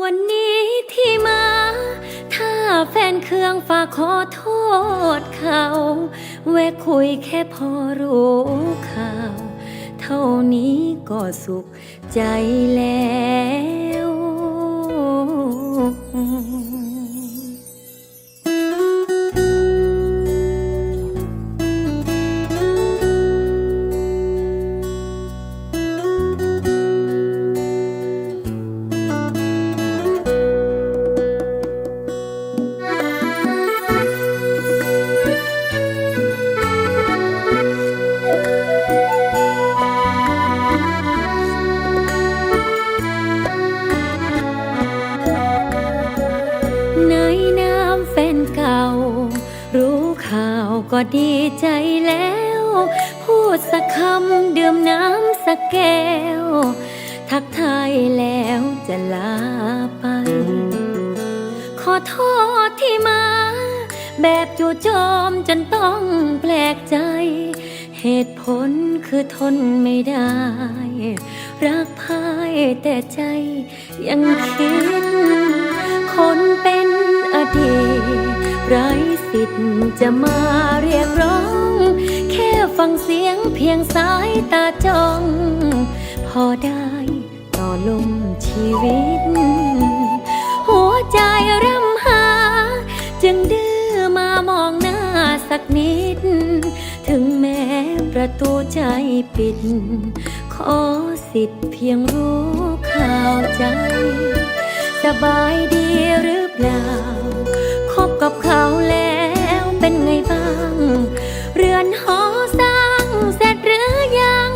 วันนี้ที่มา ถ้าแฟนเครื่องฝากขอโทษเขา แวะคุยแค่พอรู้ข่าว เท่านี้ก็สุขใจแล้ว ก็ดีใจแล้ว พูดสักคำดื่มน้ำสักแก้ว ทักทายแล้วจะลาไป ขอโทษที่มา แบบจู่โจมจนต้องแปลกใจ เหตุผลคือทนไม่ได้ รักพายแต่ใจยังคิดคนเป็นอดีตไร้ สิทธิ์จะมาเรียกร้อง แค่ฟังเสียงเพียงสายตาจ้อง พอได้ต่อลมชีวิต หัวใจร่ำหา จึงดื้อมามองหน้าสักนิด ถึงแม้ประตูใจปิด ขอสิทธิ์เพียงรู้ข่าวใจ สบายดีหรือเปล่า คบกับเขา เป็นไงบ้าง เรือนหอสร้างเสร็จหรือยัง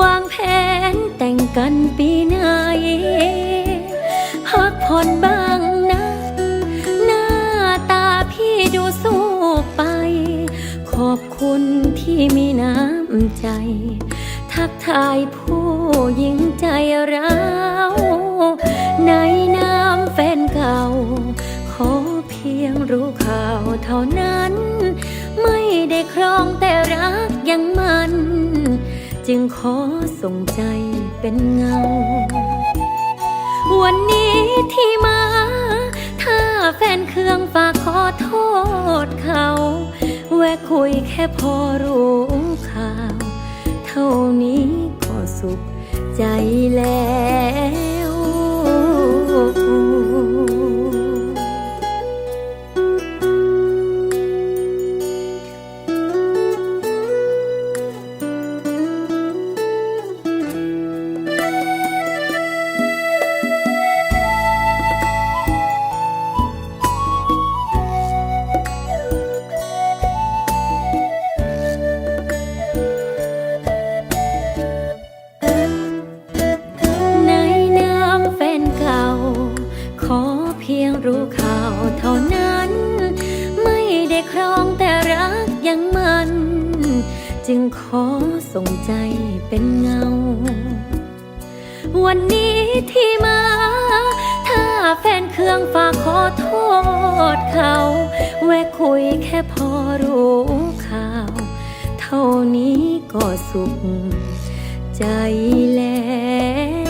วางแผนแต่งกันปีไหนพักผ่อนบ้างนะ หน้าตาพี่ดูสู้ไป ขอบคุณที่มีน้ำใจ ทักทายผู้หญิงใจเราวในน้ำแฟนเก่า ขอเพียงรู้ข่าวเท่านั้น ครองแต่รักยังมัน จึงขอส่งใจเป็นเงา วันนี้ที่มา ถ้าแฟนเครื่องฝากขอโทษเขา แวะคุยแค่พอรู้ข่าว เท่านี้ก็สุขใจแล้ว จึงขอส่งใจเป็นเงา วันนี้ที่มา ถ้าแฟนเครื่องฝากขอโทษเขา แวะคุยแค่พอรู้ข่าว เท่านี้ก็สุขใจแล้ว